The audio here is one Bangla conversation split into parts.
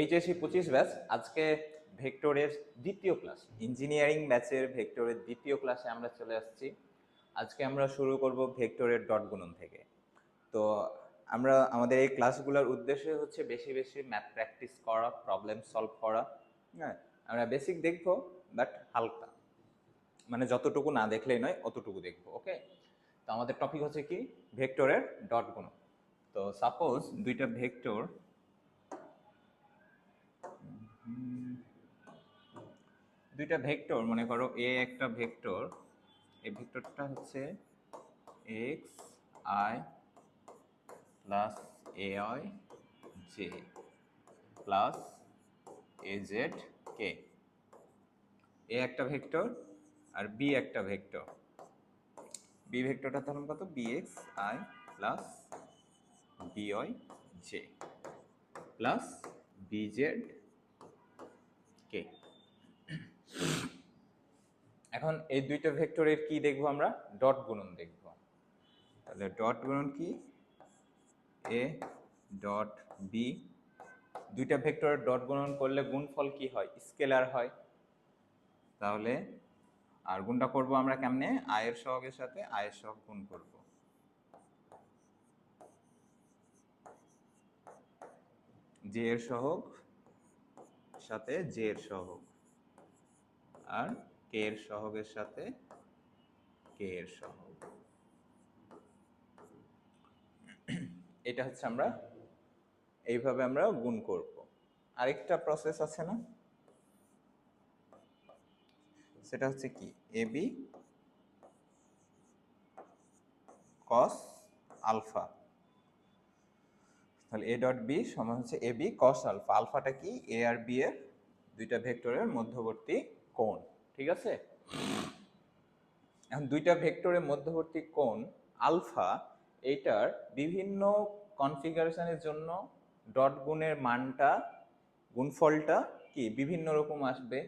এইচএসি পঁচিশ ব্যাচ, আজকে ভেক্টরের দ্বিতীয় ক্লাস ইঞ্জিনিয়ারিং ব্যাচের ভেক্টরের দ্বিতীয় ক্লাসে আমরা চলে আসছি। আজকে আমরা শুরু করব ভেক্টরের ডট গুণন থেকে। তো আমরা, আমাদের এই ক্লাসগুলোর উদ্দেশ্য হচ্ছে বেশি বেশি ম্যাথ প্র্যাকটিস করা প্রবলেম সলভ করা হ্যাঁ? আমরা বেসিক দেখব বাট হালকা। মানে যতটুকু না দেখলেই নয়, অতটুকু দেখব ওকে তো আমাদের টপিক হচ্ছে কি? ভেক্টরের ডট গুণন। তো সাপোজ দুইটা ভেক্টর দুইটা ভেক্টর, মনে করো এ একটা ভেক্টর, এই ভেক্টরটা হচ্ছে X I plus A I J plus A Z K A একটা ভেক্টর আর বি একটা ভেক্টর। বি ভেক্টরটা ধরুন কত? B X I plus B Y J plus B Z K? এখন এই দুইটা ভেক্টরের কি দেখব আমরা? ডট গুণন দেখব। তাহলে ডট গুণন কি? A dot B. দুইটা ভেক্টরের ডট গুণন করলে গুণফল কি হয়? স্কেলার হয়। তাহলে আর গুণটা করব আমরা কেমনে? আয়ের সহগের সাথে আয়ের সহগ গুণ করব। জে এর সহগ সাথে জে এর সহগ। আর কে এর সহগের সাথে কে এর সহগ। এটা হচ্ছে আমরা, এইভাবে আমরা গুণ করব। আরেকটা প্রসেস আছে না? সেটা হচ্ছে কি? A B cos alpha. তাহলে এ ডট বি সমান হচ্ছে এ বি কস আলফা আলফাটা কি? এ আর বি এর দুইটা ভেক্টরের মধ্যবর্তী কোণ, ঠিক আছে? এখন দুইটা ভেক্টরের মধ্যবর্তী কোণ আলফা এইটার বিভিন্ন কনফিগারেশনের জন্য ডট গুণের মানটা, গুণফলটা কি? বিভিন্ন রকম আসবে।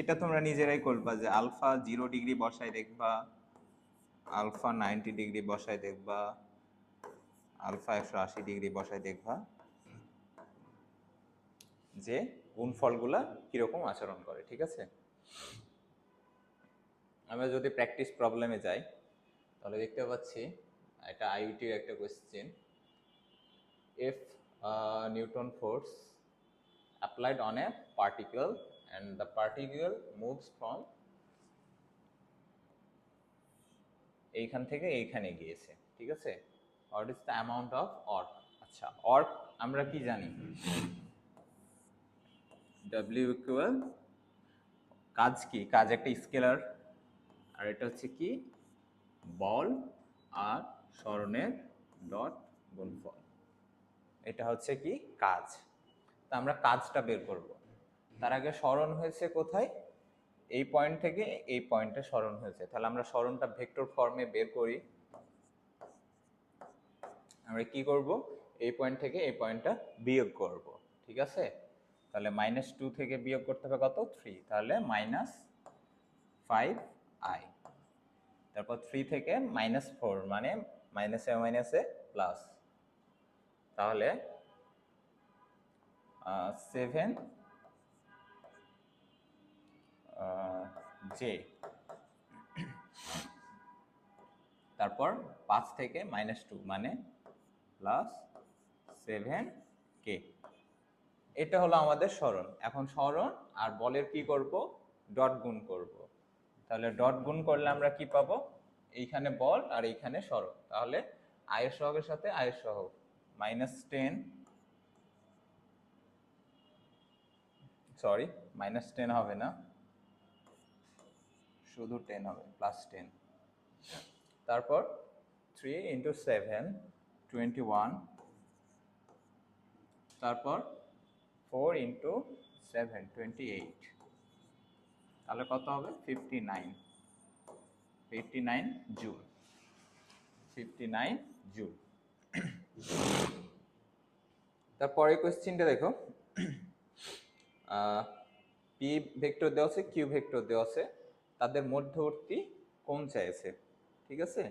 এটা তোমরা নিজেরাই করবা যে আলফা জিরো ডিগ্রি বসায় দেখবা আলফা নাইনটি ডিগ্রি বসায় দেখবা। আলফা একশো আশি ডিগ্রি বসায় দেখবা যে গুণফলগুলা কীরকম আচরণ করে ঠিক আছে? আমরা যদি প্র্যাকটিস প্রবলেমে যাই তাহলে দেখতে পাচ্ছি এটা আইউটির একটা question uh, Newton force applied on a particle and the particle moves from এইখান থেকে এইখানে গিয়েছে ঠিক আছে? What is the amount of work আচ্ছা অর্ক আমরা কি জানি? ডাব্লিউ ইকুয়াল কাজ কি? কাজ একটা স্কেলার। আর এটা হচ্ছে কি? বল আর স্মরণের ডট গুণফল। এটা হচ্ছে কি? কাজ। তা আমরা কাজটা বের করব। তার আগে স্মরণ হয়েছে কোথায়? এই পয়েন্ট থেকে এই পয়েন্টে স্মরণ হয়েছে। তাহলে আমরা স্মরণটা ভেক্টর ফর্মে বের করি। আমরা কি করব? এই পয়েন্ট থেকে এই পয়েন্টটা বিয়োগ করব, ঠিক আছে? তাহলে মাইনাস টু থেকে বিয়োগ করতে হবে কত? থ্রি তাহলে মাইনাস ফাইভ আই তারপর থ্রি থেকে মাইনাস ফোর মানে মাইনাসে মাইনাসে প্লাস তাহলে সেভেন জে তারপর পাঁচ থেকে মাইনাস টু মানে প্লাস সেভেন কে এটা হলো আমাদের স্মরণ। এখন স্মরণ আর বলের কি করব? ডট গুণ করব। তাহলে ডট গুণ করলে আমরা কি পাবো? এইখানে বল আর এইখানে স্মরণ। তাহলে আয়ের সহগের সাথে আয়ের সহগ। Minus ten sorry minus ten হবে না। শুধু টেন হবে প্লাস টেন তারপর three into seven twenty one তারপর four into seven twenty eight তাহলে কত হবে? Fifty nine fifty nine joule fifty nine joule তারপরে কোয়েশ্চেনটা দেখো পি ভেক্টর দেওয়া আছে কিউ ভেক্টর দেওয়া আছে। তাদের মধ্যবর্তী কোণ চাইছে ঠিক আছে?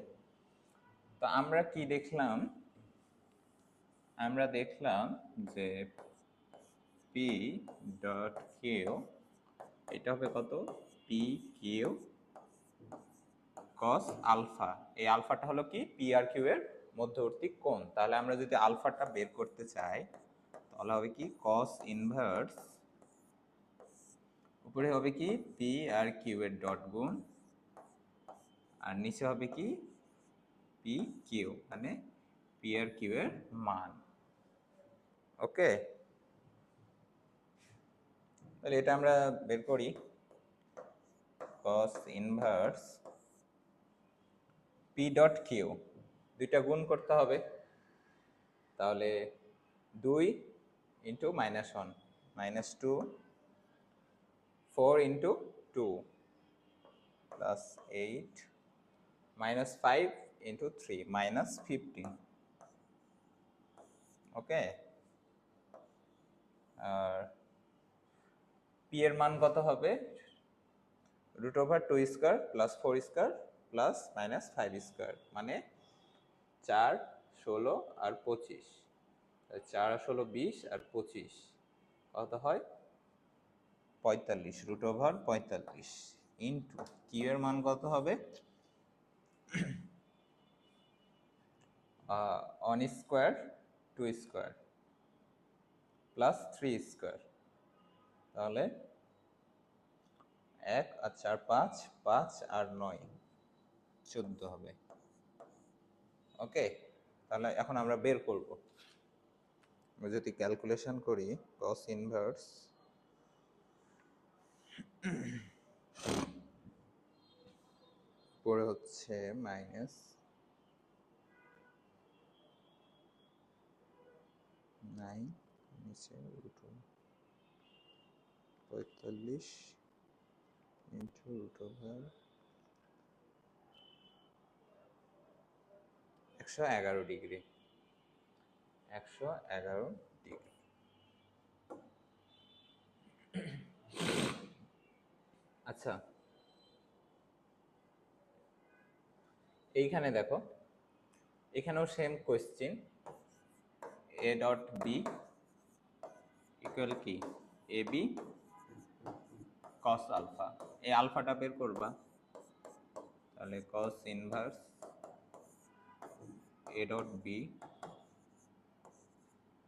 তো আমরা কি দেখলাম? আমরা দেখলাম যে পি ডট কিউ এটা হবে কত? পি কিউ কস আলফা এই আলফাটা হলো কি? পি আর কিউ এর মধ্যবর্তী কোণ। তাহলে আমরা যদি আলফাটা বের করতে চাই, তাহলে হবে কি? কস ইনভার্স উপরে হবে কি? পি আর কিউ এর ডট গুণ, আর নিচে হবে কি? পি কিউ মানে পি আর কিউ এর মান। ওকে? তাহলে এটা আমরা বের করি। cos inverse P dot Q দুইটা গুণ করতে হবে। তাহলে দুই into minus one minus two four into two plus eight minus five into three minus fifteen okay? আর পি এর মান কত হবে? Root over two square plus four square plus minus five square মানে চার, ষোলো আর পঁচিশ। চার, ষোলো, বিশ আর পঁচিশ, কত হয়? পঁয়তাল্লিশ রুট ওভার পঁয়তাল্লিশ ইন্টু কিউ এর মান কত হবে? One square two square plus three square তাহলে এক আর চার পাঁচ পাঁচ আর নয়, চোদ্দ হবে। ওকে তাহলে এখন আমরা বের করব। আমরা যদি ক্যালকুলেশন করি, cos ইনভার্স পরে হচ্ছে মাইনাস নাইন নিচে রুট পঁয়তাল্লিশ ইন্টু রুট ওভার একশো এগারো ডিগ্রি একশো এগারো ডিগ্রি আচ্ছা। এইখানে দেখো। এখানেও same question A dot B equal কি? এ বি কস আলফা এই আলফাটা বের করবা। তাহলে cos inverse A dot B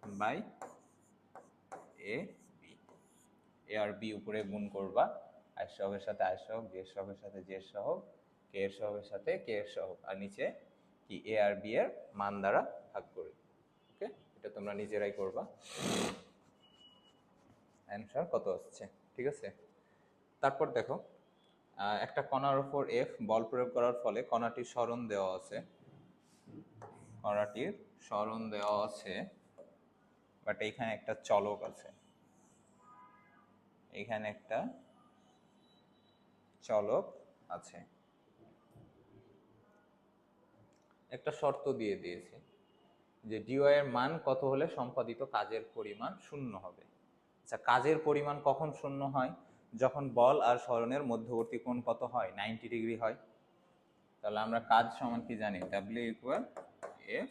by A B A R B উপরে গুণ করবা। আই সহগের সাথে আই সহগ জে সহগের সাথে জে সহগ কে এর সহগের সাথে কে এর সহগ। আর নিচে কি? এ আর বি এর মান দ্বারা ভাগ করি। ওকে এটা তোমরা নিজেরাই করবা। অ্যান্সার কত আসছে? ঠিক আছে? তারপর দেখো একটা কণার উপর এফ বল প্রয়োগ করার ফলে কণাটির স্মরণ দেওয়া আছে। কণাটির স্মরণ দেওয়া আছে বাট এইখানে একটা চলক আছে। এইখানে একটা চলক আছে। একটা শর্ত দিয়ে দিয়েছে যে ডিওয়াই এর মান কত হলে সম্পাদিত কাজের পরিমাণ শূন্য হবে। আচ্ছা কাজের পরিমাণ কখন শূন্য হয়? যখন বল আর স্মরণের মধ্যবর্তী কোণ কত হয়? নাইনটি ডিগ্রি হয়। তাহলে আমরা কাজ সমান কি জানি? W equal F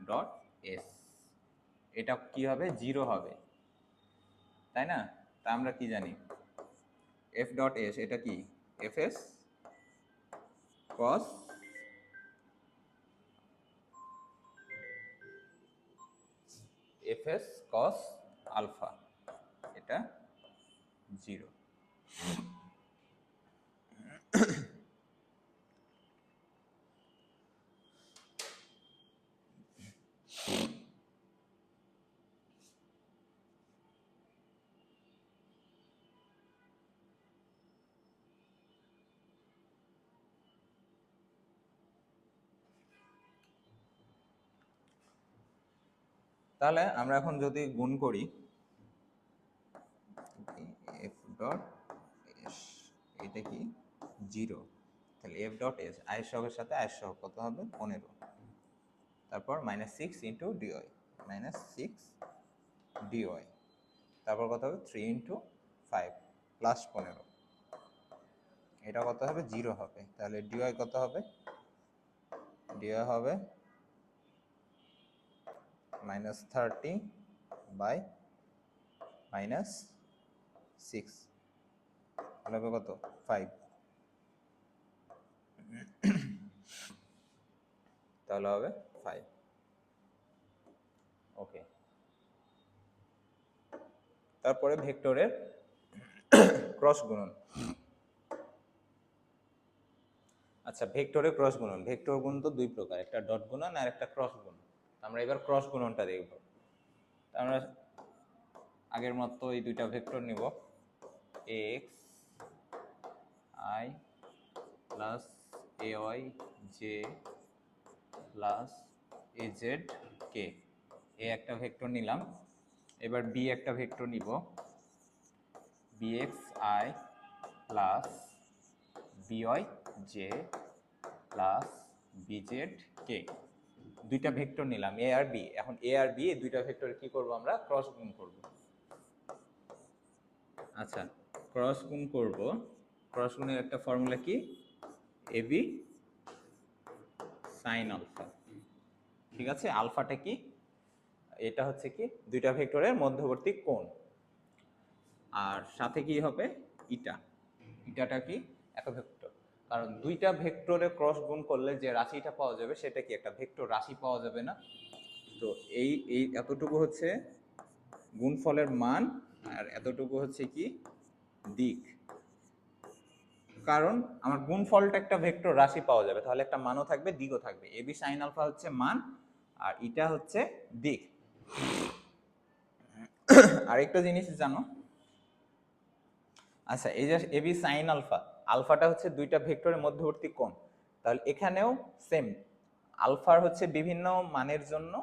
dot S এটা কি হবে? জিরো হবে। তাই না? তা আমরা কি জানি? এফ ডট এস এটা কি? F S cos F S cos alpha এটা জিরো। তাহলে আমরা এখন যদি গুণ করি এফ ডট এস এটা কি? জিরো তাহলে এফ ডট এস আই সহগের সাথে আই সহগ কত হবে? পনেরো। তারপর minus six into D Y minus six D Y তারপর কত হবে? থ্রি ইন্টু ফাইভ প্লাস পনেরো। এটা কত হবে? জিরো হবে। তাহলে ডিওয়াই কত হবে? ডিওয়াই হবে minus thirty by minus six তাহলে হবে কত? ফাইভ তাহলে হবে ফাইভ ওকে তারপরে ভেক্টরের ক্রস গুণন। আচ্ছা ভেক্টরে ক্রস গুণন। ভেক্টর গুণ তো দুই প্রকার, একটা ডট গুণন আর একটা ক্রস গুণ আমরা এবার ক্রস গুণনটা দেখব। আমরা আগের মতো এই দুইটা ভেক্টর নিব। X I plus A Y J plus A Z K A একটা ভেক্টর নিলাম। এবার বি একটা ভেক্টর নিব। B X I plus B Y J plus B Z K দুইটা ভেক্টর নিলাম এ আর বি এখন এ আর বি এই দুইটা ভেক্টর কি করব আমরা? ক্রস গুণ করব। আচ্ছা ক্রস গুণ করব। ক্রস গুণের একটা ফর্মুলা কি? এ বি সাইন আলফা ঠিক আছে? আলফাটা কি? এটা হচ্ছে কি? দুইটা ভেক্টরের মধ্যবর্তী কোণ। আর সাথে কি হবে? ইটা ইটাটা কি? এক কারণ দুইটা ভেক্টরে ক্রস গুণ করলে যে রাশিটা পাওয়া যাবে, সেটা কি একটা ভেক্টর রাশি পাওয়া যাবে না? তো এই এই এতটুকু হচ্ছে গুণফলের মান, আর এতটুকু হচ্ছে কি দিক। কারণ আমার গুণফলটা একটা ভেক্টর রাশি পাওয়া যাবে, তাহলে একটা মানও থাকবে, দিকও থাকবে। এ, বি সাইন আলফা হচ্ছে মান, আর ইটা হচ্ছে দিক। আরেকটা জিনিস জানো? আচ্ছা এই যে বি সাইন আলফা আলফাটা হচ্ছে দুইটা ভেক্টরের মধ্যবর্তী কোণ। তাহলে এখানেও সেম আলফার হচ্ছে বিভিন্ন মানের জন্য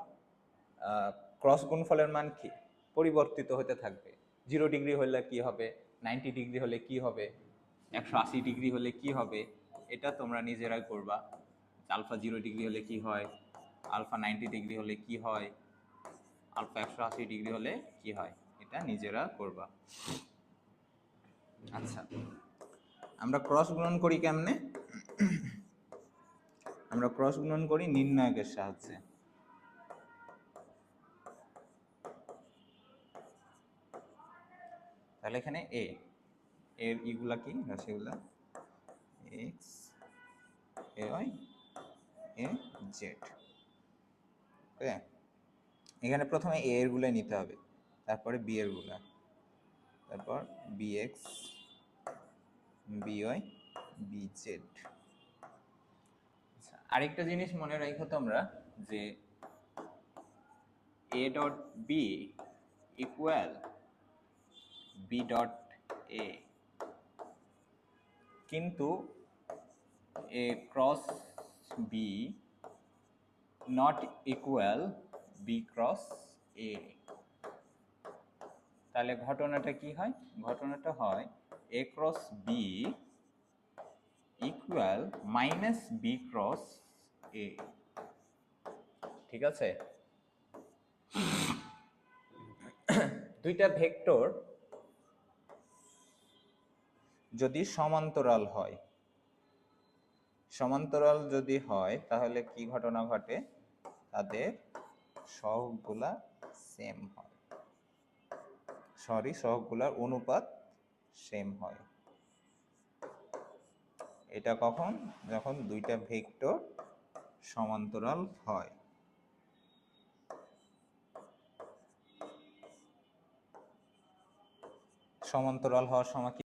ক্রস গুণফলের মান কি? পরিবর্তিত হতে থাকবে। জিরো ডিগ্রি হলে কি হবে? নাইনটি ডিগ্রি হলে কি হবে? একশো আশি ডিগ্রি হলে কি হবে? এটা তোমরা নিজেরাই করবা। আলফা জিরো ডিগ্রি হলে কি হয়? আলফা নাইনটি ডিগ্রি হলে কি হয়? আলফা একশো আশি ডিগ্রি হলে কি হয়? এটা নিজেরা করবা। আচ্ছা। আমরা ক্রস গুণন করি কেমনে? আমরা ক্রস গুণন করি নির্ণায়কের সাহায্যে। তাহলে এখানে এ এর ইগুলা কি? রাশিগুলা X A Y A Z okay এখানে প্রথমে এ এর নিতে হবে, তারপরে বি এরগুলা। তারপর বি এক্স বিওয়াই বিজেড আচ্ছা আরেকটা জিনিস মনে রাখো তোমরা যে A dot B equal B dot A. কিন্তু A cross B not equal B cross A. তাহলে ঘটনাটা কি হয়? ঘটনাটা হয় A cross B equal minus B cross A ঠিক আছে? দুইটা ভেক্টর যদি সমান্তরাল হয়, সমান্তরাল যদি হয়, তাহলে কি ঘটনা ঘটে? তাদের সহগগুলা সেম হয়। সরি সহগগুলার অনুপাত সেম হয়। এটা কখন? যখন দুইটা ভেক্টর সমান্তরাল হয়। সমান্তরাল হওয়ার সময়